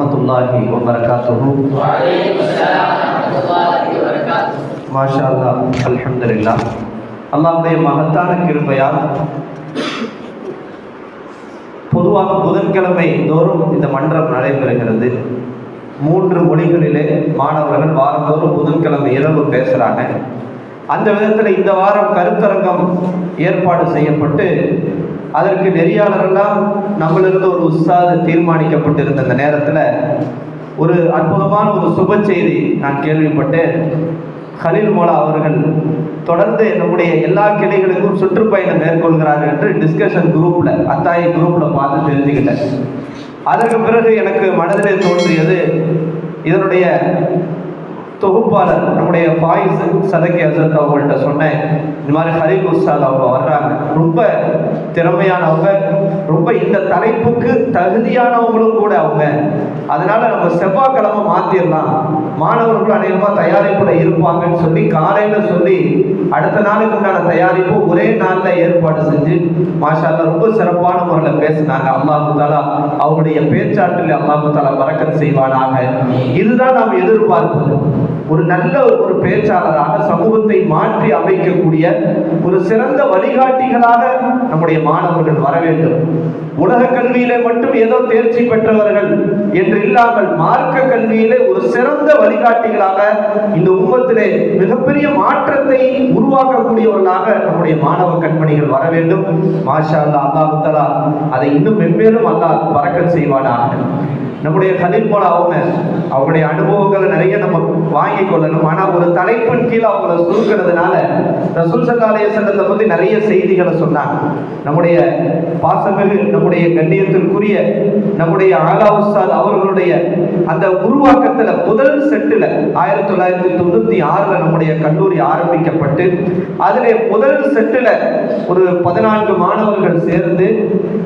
வரமத்துல்லாஹி வபரகாத்துஹு. மாஷா அல்லா அல்ஹம்துலில்லா. அல்லாவுடைய மகத்தான கிருபையால் பொதுவாக புதன்கிழமை தோறும் இந்த மன்றம் நடைபெறுகிறது. மூன்று மொழிகளிலே மாணவர்கள் வாரந்தோறும் புதன்கிழமை இரவு பேசுகிறாங்க அந்த விதத்தில் இந்த வாரம் கருத்தரங்கம் ஏற்பாடு செய்யப்பட்டு அதற்கு நெறியாளரெல்லாம் நம்மளிருந்து ஒரு உற்சாக தீர்மானிக்கப்பட்டிருந்த அந்த நேரத்தில் ஒரு அற்புதமான ஒரு சுப செய்தி நான் கேள்விப்பட்டேன். ஹலில் மோலா அவர்கள் தொடர்ந்து நம்முடைய எல்லா கிளைகளுக்கும் சுற்றுப்பயணம் மேற்கொள்கிறார்கள் என்று டிஸ்கஷன் குரூப்பில் அத்தாயி குரூப்பில் பார்த்து தெரிஞ்சுக்கிட்டேன். அதற்கு பிறகு எனக்கு மனதிலே தோன்றியது இதனுடைய தொகுப்பாளர் நம்முடைய ஃபாயிஸ் சதக்கி அசத் அவங்கள்ட்ட சொன்னேன் இந்த மாதிரி ஹரி உஸ்தாத் அவங்க வர்றாங்க. ரொம்ப திறமையானவங்க ரொம்ப இந்த தலைப்புக்கு தகுதியானவங்களும் கூட அவங்க. அதனால நம்ம செவ்வாய்க்கிழமை மாத்திரலாம். மாணவர்கள் அநேகமாக தயாரிப்புல இருப்பாங்கன்னு சொல்லி காலையில சொல்லி அடுத்த நாளுக்கு உண்டான தயாரிப்பு ஒரே நாளில் ஏற்பாடு செஞ்சு மாஷா ரொம்ப சிறப்பான முறையில் பேசினாங்க. அல்லாஹு தாலா அவருடைய பேச்சாற்றில் அல்லாஹு தாலா பறக்கத் செய்வானாக. இதுதான் நாம் எதிர்பார்ப்பது ஒரு நல்ல ஒரு பேச்சாளராக சமூகத்தை மாற்றி அமைக்கக்கூடிய ஒரு சிறந்த வழிகாட்டிகளாக நம்முடைய மாணவர்கள் வர வேண்டும். உலக கல்வியிலே மட்டும் ஏதோ தேர்ச்சி பெற்றவர்கள் என்று இல்லாமல் மார்க்க கல்வியிலே ஒரு சிறந்த வழிகாட்டிகளாக இந்த உம்மத்திலே மிகப்பெரிய மாற்றத்தை உருவாக்கக்கூடியவர்களாக நம்முடைய மாணவ கண்மணிகள் வர வேண்டும். மாஷா அல்லா அல்லாஹ் அதை இன்னும் மென்மேலும் அல்லாஹ் பறக்க செய்வானாக. நம்முடைய கலில் போல அவங்க அவங்களுடைய அனுபவங்களை நிறைய நம்ம வாங்கி கொள்ளணும். ஆனால் ஒரு தலைப்பின் கீழ் அவங்கள சுருக்கிறதுனால ரசூல் சல்லாலய சங்கத்தை பற்றி நிறைய செய்திகளை சொன்னாங்க. நம்முடைய பாசமிகு நம்முடைய கண்ணியத்திற்குரிய நம்முடைய ஆலா உஸ்தாத் அவர்களுடைய அந்த உருவாக்கத்தில் முதல் செட்டில் ஆயிரத்தி தொள்ளாயிரத்தி தொண்ணூற்றி ஆறில் நம்முடைய கல்லூரி ஆரம்பிக்கப்பட்டு அதில் முதல் செட்டில் ஒரு பதினான்கு மாணவர்கள் சேர்ந்து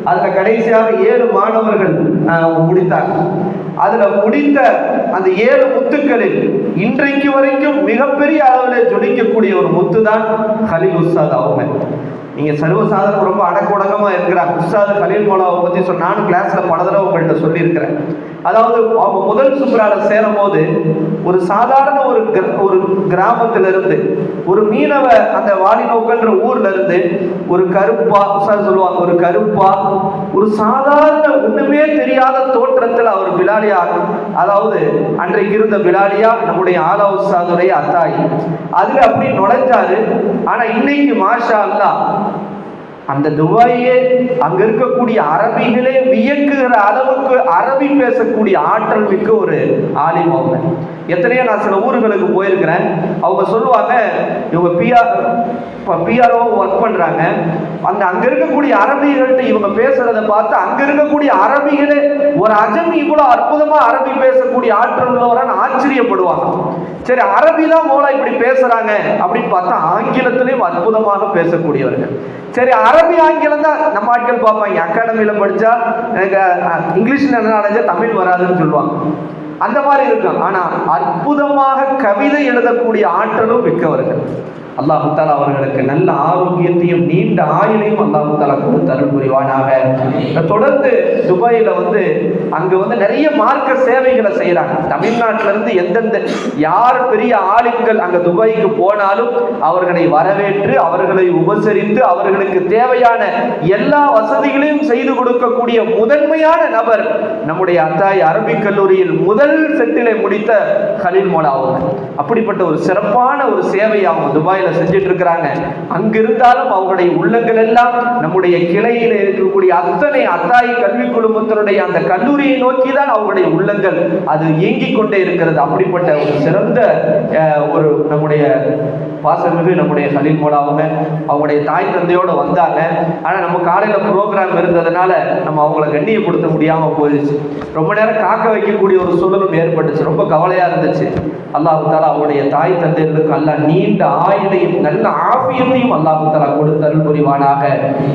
அதில் கடைசியாக ஏழு மாணவர்கள் ஆஹ், முடித்தாங்க. அதுல முடிந்த அந்த ஏழு முத்துக்களில் இன்றைக்கு வரைக்கும் மிகப்பெரிய அளவில் ஜொலிக்கக்கூடிய ஒரு முத்து தான் ஹலீல் உஸ்தாத் அவங்க நீங்க சர்வசாதாரண ரொம்ப அடக்குடங்கமா இருக்கிறார். உஸ்தாத் ஹலீல் மோலாவை பத்தி சொன்ன நானும் கிளாஸ்ல பல தடவை உங்கள்கிட்ட சொல்லியிருக்கிறேன். அதாவது அவங்க முதல் சுப்ரால சேரும் போது ஒரு சாதாரண ஒரு ஒரு ஒரு கிராமத்திலிருந்து ஒரு மீனவ அந்த வாலிநோக்கன்ற ஊர்ல இருந்து ஒரு கருப்பா சார் சொல்லுவாங்க ஒரு கருப்பா ஒரு சாதாரண ஒண்ணுமே தெரியாத தோற்றத்தில் அவர் பிலாலியா அதாவது அன்றைக்கு இருந்த பிலாலியா நம்முடைய ஆலா உஸ்தாதுடைய அத்தாய். அதுல அப்படி நுழைஞ்சாரு. ஆனா இன்னைக்கு மாஷா அல்லா அந்த துபாயே அங்க இருக்கக்கூடிய அரபிகளே வியக்குகிற அளவுக்கு அரபி பேசக்கூடிய ஆற்றல் மிக்க ஒரு ஆலிம் அவங்க எத்தனையோ நான் சில ஊர்களுக்கு போயிருக்கிறேன். அவங்க சொல்லுவாங்க இவங்க பிஆர் இப்போ பிஆர்ஓ ஒர்க் பண்றாங்க. அந்த அங்க இருக்கக்கூடிய அரபிகள்கிட்ட இவங்க பேசுறத பார்த்து அங்க இருக்கக்கூடிய அரபிகளே ஒரு அஜமி இவ்வளோ அற்புதமா அரபி பேசக்கூடிய ஆற்றல் உள்ளவரான்னு ஆச்சரியப்படுவாங்க. சரி அரபிலாம் தான் மோலா இப்படி பேசுறாங்க அப்படின்னு பார்த்தா ஆங்கிலத்திலையும் அற்புதமாக பேசக்கூடியவர்கள். சரி அரபி ஆங்கிலம் தான் நம்ம ஆட்கள் பார்ப்பாங்க. அகாடமியில் படிச்சா எனக்கு அஹ், இங்கிலீஷ்ல என்ன அடைஞ்சா தமிழ் வராதுன்னு சொல்லுவாங்க. அந்த மாதிரி இருக்கும் ஆனா அற்புதமாக கவிதை எழுதக்கூடிய ஆற்றலும் மிக்கவர்கள். அல்லாஹு தாலா அவர்களுக்கு நல்ல ஆரோக்கியத்தையும் நீண்ட ஆயுளையும் அல்லாஹு தாலா கொடுத்து அருள் புரிவானாக. தொடர்ந்து துபாயில வந்து அங்க வந்து நிறைய மார்க்க சேவைகளை செய்யறாங்க தமிழ்நாட்டில இருந்து எந்தெந்த யார் பெரிய ஆளுங்கள் அங்க துபாய்க்கு போனாலும் அவர்களை வரவேற்று அவர்களை உபசரித்து அவர்களுக்கு தேவையான எல்லா வசதிகளையும் செய்து கொடுக்கக்கூடிய முதன்மையான நபர் நம்முடைய அத்தாய் அரபிக் கல்லூரியில் முதல் செட்டிலை முடித்த ஹலீல் மோலா அவங்க அப்படிப்பட்ட ஒரு சிறப்பான ஒரு சேவையை அவங்க செஞ்சுட்டு இருக்கிறாங்க அங்கிருந்தாலும் அவங்களுடைய உள்ளங்கள் எல்லாம் நம்முடைய கிளையில இருக்கக்கூடிய அத்தனை அத்தாய் கல்வி குழுமத்தினுடைய அந்த கல்லூரியை நோக்கி தான் அவங்களுடைய உள்ளங்கள். அது இயங்கிக் கொண்டே இருக்கிறது. அப்படிப்பட்ட ஒரு சிறந்த பாசமிகு நம்முடைய ஹலீல் மோலா அவங்க அவங்களுடைய தாய் தந்தையோடு வந்தாங்க. ஆனால் நம்ம காலையில் ப்ரோக்ராம் இருந்ததுனால நம்ம அவங்கள கண்ணியப்படுத்த முடியாமல் போயிடுச்சு ரொம்ப நேரம் காக்க வைக்கக்கூடிய ஒரு சூழலும் ஏற்பட்டுச்சு. ரொம்ப கவலையாக இருந்துச்சு. அல்லாஹு தாலா அவருடைய தாய் தந்தையர்களுக்கு அல்லாஹ் நீண்ட ஆயுளையும் நல்ல ஆபியத்தையும் அல்லாஹு தாலா புரிவானாக.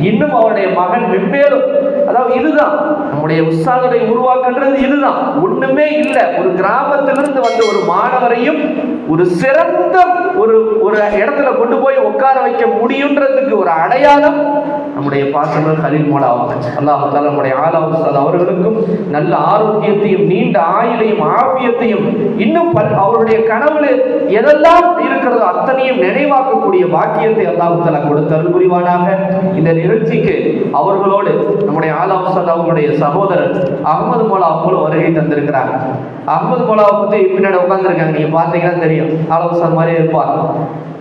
இன்னும் அவருடைய மகன் மென்மேலும் அதாவது இதுதான். நம்முடைய உற்சாகத்தை உருவாக்குன்றது இதுதான். ஒண்ணுமே இல்லை. ஒரு கிராமத்திலிருந்து வந்த ஒரு மாணவரையும் ஒரு சிறந்த ஒரு ஒரு இடத்துல கொண்டு போய் உட்கார வைக்க முடியுன்றதுக்கு ஒரு அடையாளம் நம்முடைய பாசங்கள் கலீல் மோலாவாக அவங்க அல்லாஹ் நம்முடைய ஆலா அவர்களுக்கும் நல்ல ஆரோக்கியத்தையும் நீண்ட ஆயுளையும் ஆரோக்கியத்தையும் இன்னும் பல் அவருடைய கனவுல எதெல்லாம் இருக்கிறதோ அத்தனையும் நினைவாக்கக்கூடிய பாக்கியத்தை அல்லாஹ் தாலா கொடுத்த அருள் புரிவானாக. இந்த நிகழ்ச்சிக்கு அவர்களோடு நம்முடைய ஆலா அவர்களுடைய சகோதரர் அகமது மோலா அவங்களும் வருகை தந்திருக்கிறாங்க. அகமது மோலாவை பத்தி பின்னாடி உட்காந்துருக்காங்க நீங்க பார்த்தீங்கன்னா தெரியும். ஆலா உஸ்தாத் மாதிரியே இருப்பாங்க.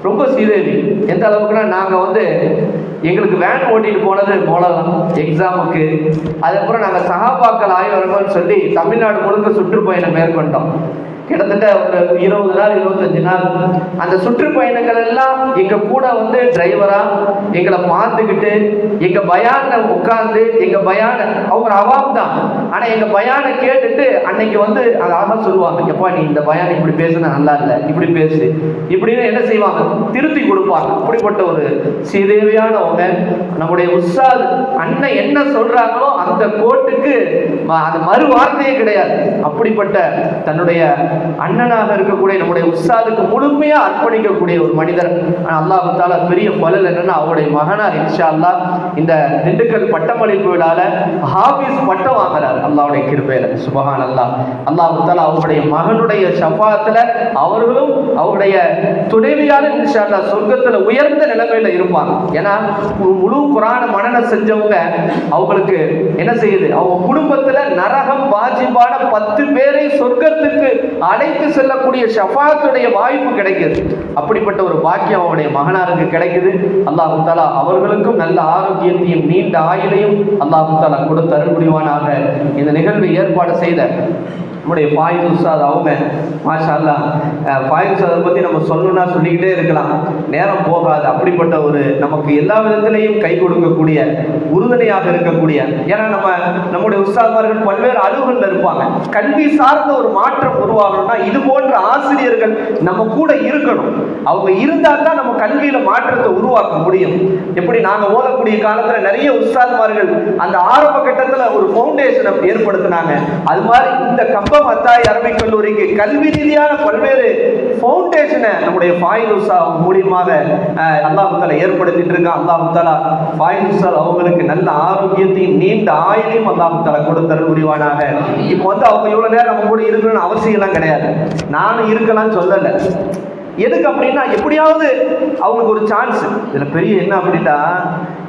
ரொம்ப சீதேவி எந்த அளவுக்குன்னா நாங்கள் வந்து எங்களுக்கு வேன் ஓட்டிட்டு போனது போனதான் எக்ஸாமுக்கு அதுக்கப்புறம் நாங்கள் சகாபாக்கள் ஆய்வரங்கன்னு சொல்லி தமிழ்நாடு முழுக்க சுற்றுப்பயணம் மேற்கொண்டோம். கிட்டத்தட்ட ஒரு இருபது நாள் இருபத்தஞ்சு நாள். அந்த சுற்றுப்பயணங்கள் எல்லாம் எங்க கூட வந்து டிரைவரா எங்களை பார்த்துக்கிட்டு எங்க பயானை உட்கார்ந்து எங்க பயான அவங்க அவாம் தான். ஆனா எங்க பயானை கேட்டுட்டு அன்னைக்கு வந்து அழகா சொல்லுவாங்க எப்பா நீ இந்த பயான இப்படி பேசுனா நல்லா இல்லை இப்படி பேசு. இப்படின்னு என்ன செய்வாங்க? திருத்தி கொடுப்பாங்க. அப்படிப்பட்ட ஒரு சீதேவியானவங்க நம்முடைய உஸ்தாத் அண்ணன் என்ன சொல்றாங்களோ அந்த கோட்டுக்கு அது மறு வார்த்தையே கிடையாது. அப்படிப்பட்ட தன்னுடைய அண்ணனாக இருக்கக்கூடிய நம்முடைய உஸ்தாதுக்கு முழுமையாக அர்ப்பணிக்கக்கூடிய ஒரு மனிதர். ஆனா தாலா பெரிய பலல் என்னன்னா அவருடைய மகனார் இன்ஷா அல்லாஹ் இந்த திண்டுக்கல் பட்டமளிப்பு விழால ஹாபிஸ் பட்டம் வாங்குறாரு அல்லாவுடைய கிருபையில. சுபஹான் அல்லாஹ் அல்லாஹ் தாலா அவருடைய மகனுடைய ஷஃபாத்துல அவர்களும் அவருடைய துணைவியாலும் இன்ஷா அல்லா சொர்க்கத்துல உயர்ந்த நிலைமையில இருப்பாங்க. ஏன்னா முழு குரான மனன செஞ்சவங்க அவங்களுக்கு என்ன செய்யுது? அவங்க குடும்பத்துல நரகம் வாஜிபான பத்து பேரை சொர்க்கத்துக்கு அழைத்து செல்லக்கூடிய ஷஃபாத்துடைய வாய்ப்பு கிடைக்குது அப்படிப்பட்ட ஒரு பாக்கியம் அவனுடைய மகனாருக்கு கிடைக்குது. அல்லாஹு தாலா அவர்களுக்கும் நல்ல ஆரோக்கியத்தையும் நீண்ட ஆயுளையும் அல்லாஹு தாலா கொடுத்து அருள் புரிவானாக. இந்த நிகழ்வை ஏற்பாடு செய்த நம்முடைய ஃபாயிஸ் உஸ்தாத் அவங்க மாஷா அல்லா ஃபாயிஸ் உஸ்தாதை பற்றி நம்ம சொல்லணும்னா சொல்லிக்கிட்டே இருக்கலாம். நேரம் போகாது. அப்படிப்பட்ட ஒரு நமக்கு எல்லா விதத்திலையும் கை கொடுக்கக்கூடிய உறுதுணையாக இருக்கக்கூடிய ஏன்னா நம்ம நம்முடைய உஸ்தாத்மார்கள் பல்வேறு அலுவலில் இருப்பாங்க. கல்வி சார்ந்த ஒரு மாற்றம் உருவாகணும்னா இது போன்ற ஆசிரியர்கள் நம்ம கூட இருக்கணும். அவங்க இருந்தால் தான் நம்ம கல்வியில் மாற்றத்தை உருவாக்க முடியும். எப்படி நாங்கள் ஓதக்கூடிய காலத்தில் நிறைய உஸ்தாத்மார்கள் அந்த ஆரம்ப கட்டத்தில் ஒரு ஃபவுண்டேஷனை ஏற்படுத்தினாங்க. அது மாதிரி இந்த கம்பம் அத்தாய் அரபிக் கல்லூரிக்கு கல்வி ரீதியான பல்வேறு ஃபவுண்டேஷனை நம்முடைய ஃபாயினுசா மூலியமாக அல்லாஹால ஏற்படுத்திட்டு இருக்கான். அல்லாஹ் ஃபாயினுசால் அவங்களுக்கு நல்ல ஆரோக்கியத்தையும் நீண்ட ஆயுளையும் அல்லாஹ் கொடுத்தர முடிவானாக இப்போ வந்து அவங்க இவ்வளோ நேரம் நம்ம கூட இருக்கணும்னு அவசியம் எல்லாம் கிடையாது. நானும் இருக்கலாம்னு சொல்லலை. எதுக்கு அப்படின்னா எப்படியாவது அவங்களுக்கு ஒரு சான்ஸ் இதில் பெரிய என்ன அப்படின்னா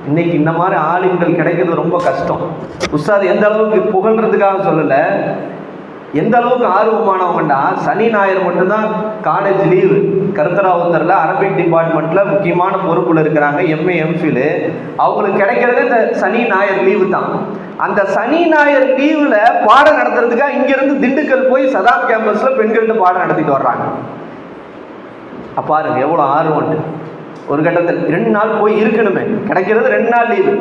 இன்னைக்கு இந்த மாதிரி ஆளுங்கள் கிடைக்கிறது ரொம்ப கஷ்டம். உஸ்தாத் எந்த அளவுக்கு புகழ்றதுக்காக சொல்லலை. எந்த அளவுக்கு ஆர்வமானவங்கன்னா சனி ஞாயிறு மட்டும்தான் காலேஜ் லீவு கருத்தராவுத்தரில் அரபிக் டிபார்ட்மெண்ட்டில் முக்கியமான பொறுப்பில் இருக்கிறாங்க எம்ஏ எம்ஃபில் அவங்களுக்கு கிடைக்கிறதே இந்த சனி ஞாயிறு லீவு தான். அந்த சனி ஞாயிறு லீவில் பாடம் நடத்துறதுக்காக இங்கேருந்து திண்டுக்கல் போய் சதாப் கேம்பஸில் பெண்கள்கிட்ட பாடம் நடத்திட்டு வர்றாங்க. அப்ப பாருங்க எவ்வளோ ஆர்வம்ட்டு ஒரு கட்டத்தில் ரெண்டு நாள் போய் இருக்கணுமே. கிடைக்கிறது ரெண்டு நாள் லீவு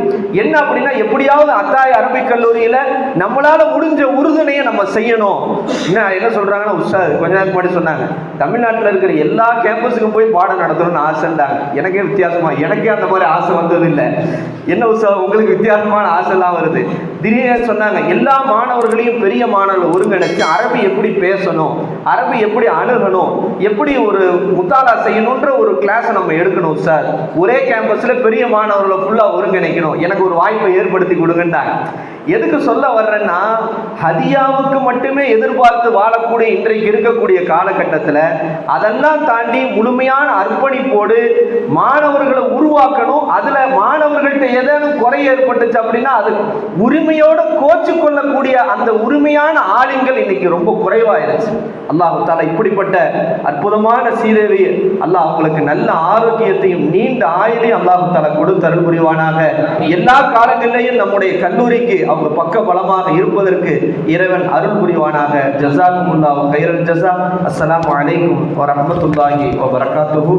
என்ன அப்படின்னா எப்படியாவது அத்தாய் அரபிக் கல்லூரியில நம்மளால முடிஞ்ச உறுதுணையை நம்ம செய்யணும். என்ன என்ன சொல்றாங்கன்னா உஷா கொஞ்ச நேரம் முன்னாடி சொன்னாங்க. தமிழ்நாட்டில் இருக்கிற எல்லா கேம்பஸுக்கும் போய் பாடம் நடத்தணும்னு ஆசைண்டாங்க எனக்கே வித்தியாசமா எனக்கே அந்த மாதிரி ஆசை வந்தது இல்லை என்ன உஷா உங்களுக்கு வித்தியாசமான ஆசைலாம் வருது. திடீர்னு சொன்னாங்க எல்லா மாணவர்களையும் பெரிய மாணவர்கள் ஒருங்கிணைச்சு அரபி எப்படி பேசணும் அரபி எப்படி அணுகணும் எப்படி ஒரு முத்தாலா செய்யணுன்ற ஒரு கிளாஸை நம்ம எடுக்கணும் சார் ஒரே கேம்பஸில் பெரிய மாணவர்களை ஃபுல்லாக ஒருங்கிணைக்கணும். எனக்கு ஒரு வாய்ப்பை ஏற்படுத்தி கொடுங்கன்றாங்க. எதுக்கு சொல்ல வர்றேன்னா ஹதியாவுக்கு மட்டுமே எதிர்பார்த்து வாழக்கூடிய இன்றைக்கு இருக்கக்கூடிய காலகட்டத்தில் அதெல்லாம் தாண்டி முழுமையான அர்ப்பணிப்போடு மாணவர்களை உருவாக்கணும். அதில் மாணவர்கள்ட்ட ஏதேனும் குறை ஏற்பட்டுச்சு அப்படின்னா அது உரிமையோடு கோச்சு கொள்ளக்கூடிய அந்த உரிமையான ஆளுங்கள் இன்னைக்கு ரொம்ப குறைவாயிருச்சு. அல்லாஹ் தாலா இப்படிப்பட்ட அற்புதமான சீதேவி அல்லாஹ் அவங்களுக்கு நல்ல ஆரோக்கியத்தையும் நீண்ட ஆயுளையும் அல்லாஹ் தாலா கொடுத்தருள் புரிவானாக. எல்லா காலங்களிலேயும் நம்முடைய கல்லூரிக்கு அவங்க பக்க பலமாக இருப்பதற்கு இறைவன் அருள் புரிவானாக. ஜசாக்குமுல்லாஹ் கைரன் ஜஸா அஸ்லாம் அலைக்கும் வரமத்துல்லாஹி வபரகாத்துஹு.